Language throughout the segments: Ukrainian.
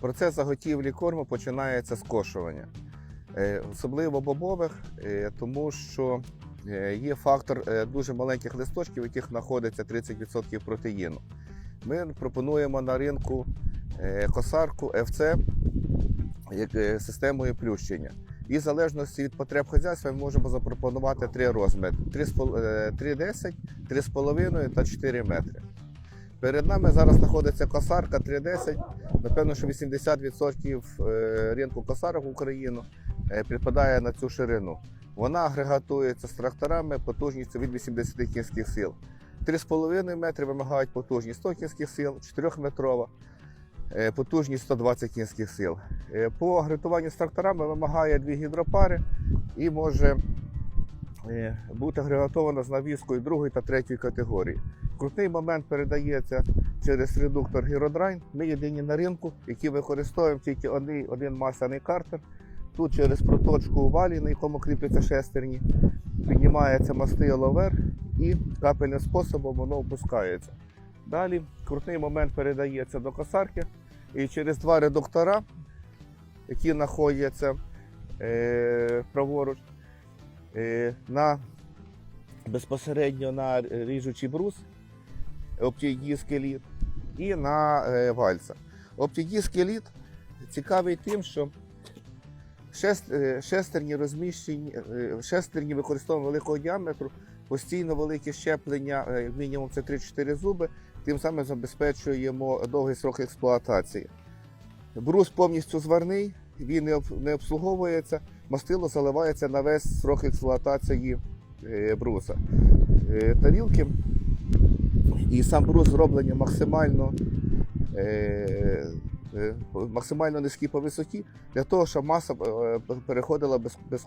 Процес заготівлі корму починається з кошування, Е, особливо бобових, е, тому що е, є фактор дуже маленьких листочків, в яких знаходиться 30% протеїну. Ми пропонуємо на ринку косарку FC як системою плющення. І в залежності від потреб хазяйства ми можемо запропонувати три розміри: 3,10, 3,5 та 4 метри. Перед нами зараз знаходиться косарка 3,10. Напевно, що 80% е, ринку косарок в Україну е, підпадає на цю ширину. Вона агрегатується з тракторами потужністю від 80 кінських сил. 3,5 метри вимагають потужність 100 кінських сил, 4-метрова е, потужність 120 кінських сил. По агрегатуванню з тракторами вимагає дві гідропари і може бути агрегатована з навіскою другої та третьої категорії. Крутний момент передається через редуктор Гіродрайн. Ми єдині на ринку, які використовуємо тільки один, один масляний картер. Тут через проточку у валі, на якому кріпляться шестерні, піднімається мастило вверх і капельним способом воно опускається. Далі крутний момент передається до косарки і через два редуктора, які знаходяться е, праворуч, е, на, безпосередньо на ріжучий брус, оптідіск еліт і на е, вальса. Оптідіск еліт цікавий тим, що е, шестерні розміщені, е, шестерні використовуємо великого діаметру, постійно велике щеплення, е, мінімум це 3-4 зуби, тим самим забезпечуємо довгий срок експлуатації. Брус повністю зварний, він не обслуговується, мастило заливається на весь срок експлуатації е, бруса. Е, Тарілки і сам брус зроблені максимально, е, максимально низькі по висоті, для того, щоб маса переходила без, без,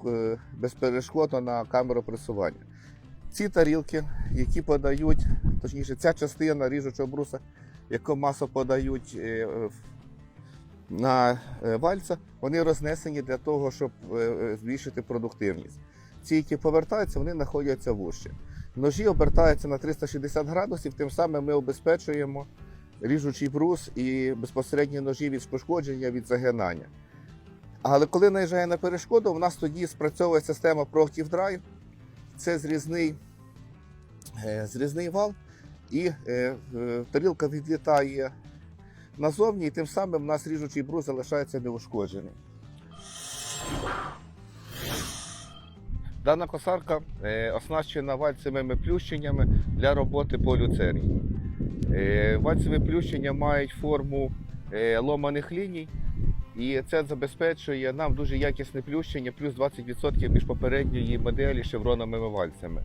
безперешкодно на камеру пресування. Ці тарілки, які подають, точніше, ця частина ріжучого бруса, яку масу подають на е, вальца, вони рознесені для того, щоб е, е, збільшити продуктивність. Ці, які повертаються, вони знаходяться вужче. Ножі обертаються на 360 градусів, тим самим ми обезпечуємо ріжучий брус і безпосередньо ножі від пошкодження, від загинання. Але коли наїжджає на перешкоду, у нас тоді спрацьовує система Proactive Drive. Це зрізний, зрізний вал, і тарілка відлітає назовні, і тим самим у нас ріжучий брус залишається неушкоджений. Дана косарка е, оснащена вальцевими плющеннями для роботи по люцерні. Е, вальцеві плющення мають форму е, ломаних ліній, і це забезпечує нам дуже якісне плющення, плюс 20% між попередньої моделі шевроновими вальцями.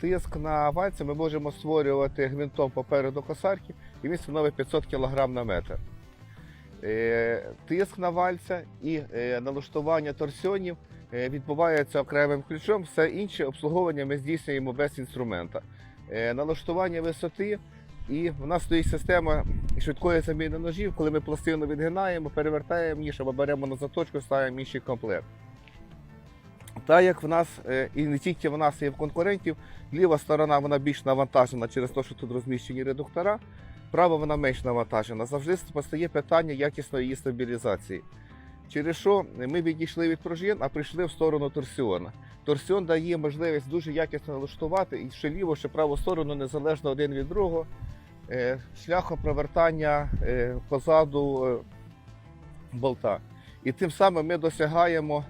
Тиск на вальці ми можемо створювати гвинтом попереду косарки, і він становить 500 кг на метр. Е, Тиск на вальця і е, налаштування торсіонів е, відбувається окремим ключом, все інше обслуговування ми здійснюємо без інструмента. Налаштування висоти, і в нас стоїть система швидкої заміни ножів, коли ми пластину відгинаємо, перевертаємо ніж або беремо на заточку, ставимо інший комплект. Так як в нас, і не тільки в нас, і в конкурентів, ліва сторона вона більш навантажена через те, що тут розміщені редуктора, права вона менш навантажена. Завжди постає питання якісної її стабілізації. Через що ми відійшли від пружин, а прийшли в сторону торсіона. Торсіон дає можливість дуже якісно налаштувати і що ліву, що праву сторону незалежно один від другого, е, шляхом провертання е, позаду е, болта. І тим самим ми досягаємо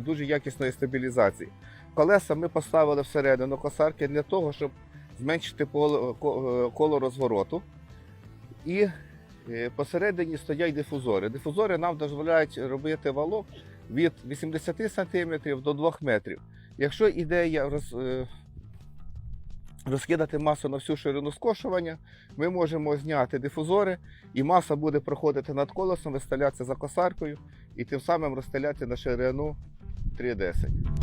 дуже якісної стабілізації. Колеса ми поставили всередину косарки для того, щоб зменшити коло розвороту. І е, посередині стоять дифузори. Дифузори нам дозволяють робити валок від 80 см до 2 метрів. Якщо ідея роз, е, розкидати масу на всю ширину скошування, ми можемо зняти дифузори, і маса буде проходити над колесом, виставлятися за косаркою і тим самим розстрілятися на ширину 3,10.